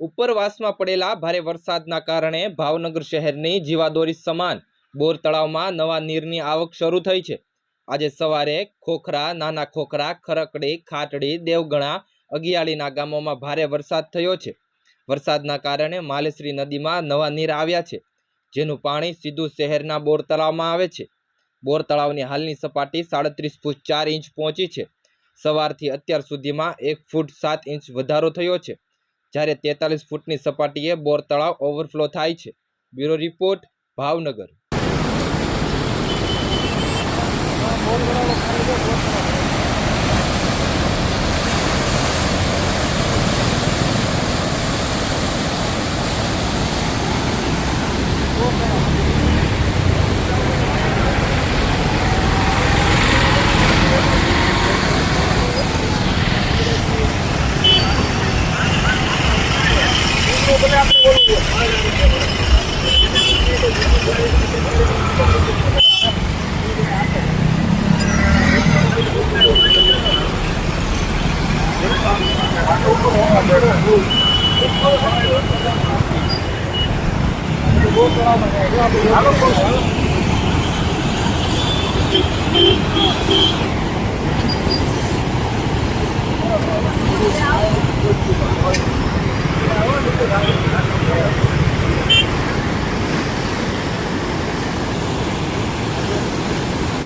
ઉપરવાસમાં પડેલા ભારે વરસાદના કારણે ભાવનગર શહેરની જીવાદોરી સમાન. બોર તળાવમાં નવા નીરની આવક શરૂ થઈ છે. આજે સવારે ખોખરા, નાના ખોખરા, ખરકડી, ખાટડી, દેવગણા, અગિયાળીના ગામોમાં ભારે વરસાદ થયો છે. વરસાદના કારણે માલેશ્રી નદીમાં નવા નીર આવ્યા છે, જેનું પાણી સીધું શહેરના બોર તળાવમાં આવે છે. બોર તળાવની હાલની સપાટી સાડત્રીસ ફૂટ ચાર ઇંચ પહોંચી છે. સવારથી અત્યાર સુધીમાં એક ફૂટ સાત ઇંચ વધારો થયો છે. જ્યારે તેતાલીસ ફૂટની સપાટીએ બોર તળાવ ઓવરફ્લો થાય છે. Bureau report Bhavnagar. ભલે આપણે બોલવું Thank you.